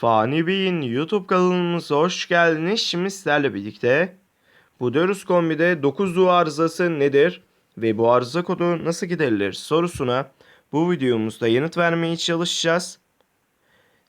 Fani Bey'in YouTube kanalımıza hoş geldiniz. Şimdi sizlerle birlikte bu Dörüs kombide 9 duvar arızası nedir ve bu arıza kodu nasıl giderilir sorusuna bu videomuzda yanıt vermeye çalışacağız.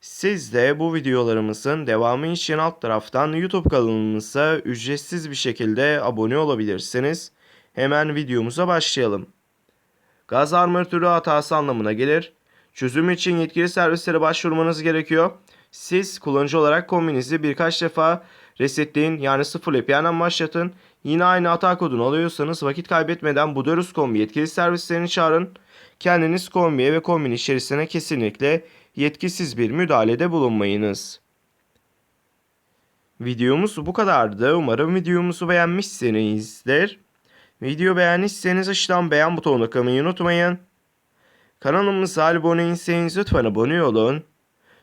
Siz de bu videolarımızın devamı için alt taraftan YouTube kanalımıza ücretsiz bir şekilde abone olabilirsiniz. Hemen videomuza başlayalım. Gaz armatürü hatası anlamına gelir. Çözüm için yetkili servislere başvurmanız gerekiyor. Siz kullanıcı olarak kombinizi birkaç defa resetleyin yani sıfırlayıp yeniden başlatın. Yine aynı hata kodunu alıyorsanız vakit kaybetmeden Budarus kombi yetkili servislerini çağırın. Kendiniz kombiye ve kombin içerisine kesinlikle yetkisiz bir müdahalede bulunmayınız. Videomuz bu kadardı. Umarım videomuzu beğenmişsinizdir. Video beğendiyseniz aşağıdan beğen butonuna kılmayı unutmayın. Kanalımıza abone değilseniz lütfen abone olun.